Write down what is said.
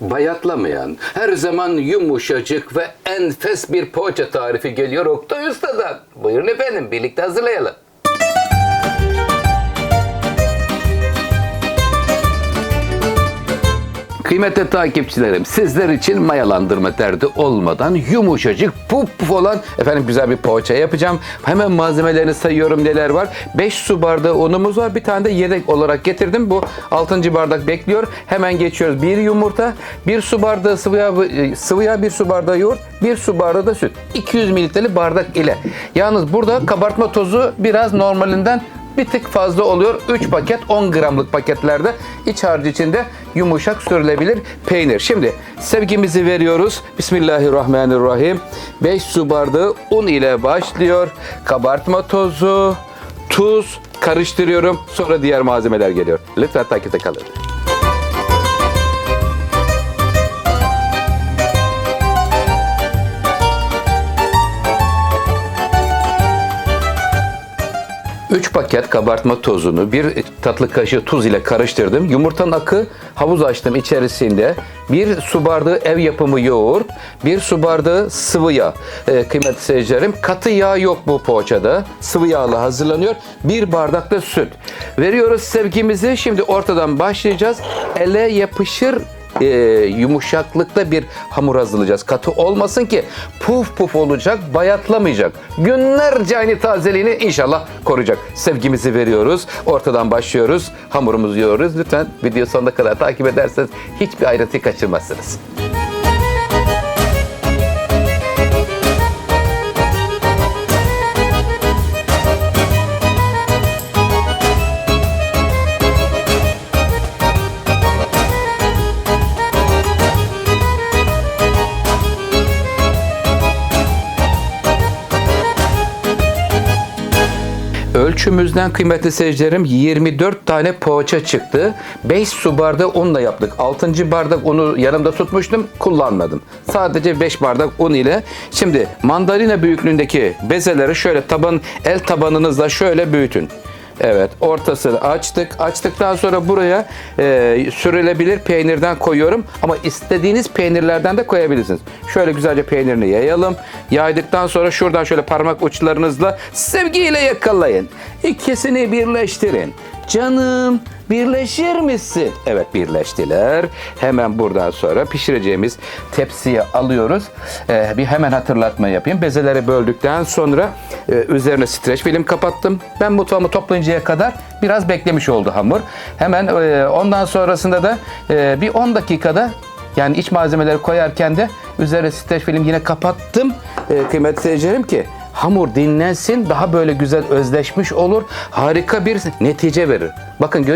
bayatlamayan, her zaman yumuşacık ve enfes bir poğaça tarifi geliyor Oktay Usta'dan. Buyurun efendim, birlikte hazırlayalım. Kıymetli takipçilerim, sizler için mayalandırma derdi olmadan yumuşacık puf puf olan efendim güzel bir poğaça yapacağım. Hemen malzemelerini sayıyorum neler var. 5 su bardağı unumuz var. Bir tane de yedek olarak getirdim. Bu 6. bardak bekliyor. Hemen geçiyoruz. Bir yumurta, bir su bardağı sıvı yağ, e, sıvı yağ bir su bardağı yoğurt, bir su bardağı da süt. 200 mililitreli bardak ile. Yalnız burada kabartma tozu biraz normalinden bir tık fazla oluyor. 3 paket 10 gramlık paketlerde iç harcı içinde yumuşak sürülebilir peynir. Şimdi sevgimizi veriyoruz. Bismillahirrahmanirrahim. 5 su bardağı un ile başlıyor. Kabartma tozu, tuz karıştırıyorum. Sonra diğer malzemeler geliyor. Lütfen takipte kalın. Üç paket kabartma tozunu bir tatlı kaşığı tuz ile karıştırdım. Yumurtanın akı havuz açtım içerisinde. Bir su bardağı ev yapımı yoğurt, bir su bardağı sıvı yağ. Ee, kıymetli seyircilerim katı yağ yok bu poğaçada. Sıvı yağla hazırlanıyor. Bir bardak da süt. Veriyoruz sevgimizi. Şimdi ortadan başlayacağız. Ele yapışır e, yumuşaklıkta bir hamur hazırlayacağız. Katı olmasın ki puf puf olacak, bayatlamayacak. Günlerce aynı tazeliğini inşallah koruyacak. Sevgimizi veriyoruz. Ortadan başlıyoruz. Hamurumuzu yoğuruyoruz. Lütfen video sonuna kadar takip ederseniz hiçbir ayrıntıyı kaçırmazsınız. Ölçümüzden kıymetli seyircilerim 24 tane poğaça çıktı. 5 su bardağı unla yaptık. 6. bardak unu yanımda tutmuştum. Kullanmadım. Sadece 5 bardak un ile. Şimdi mandalina büyüklüğündeki bezeleri şöyle taban el tabanınızla şöyle büyütün. Evet ortasını açtık. Açtıktan sonra buraya e, sürülebilir peynirden koyuyorum. Ama istediğiniz peynirlerden de koyabilirsiniz. Şöyle güzelce peynirini yayalım. Yaydıktan sonra şuradan şöyle parmak uçlarınızla sevgiyle yakalayın. İkisini birleştirin. Canım birleşir misin? Evet birleştiler. Hemen buradan sonra pişireceğimiz tepsiye alıyoruz. Ee, bir hemen hatırlatma yapayım. Bezeleri böldükten sonra e, üzerine streç film kapattım. Ben mutfağımı toplayıncaya kadar biraz beklemiş oldu hamur. Hemen e, ondan sonrasında da e, bir 10 dakikada yani iç malzemeleri koyarken de üzerine streç film yine kapattım. E, kıymetli seyircilerim ki hamur dinlensin daha böyle güzel özleşmiş olur. Harika bir netice verir. Bakın görüyor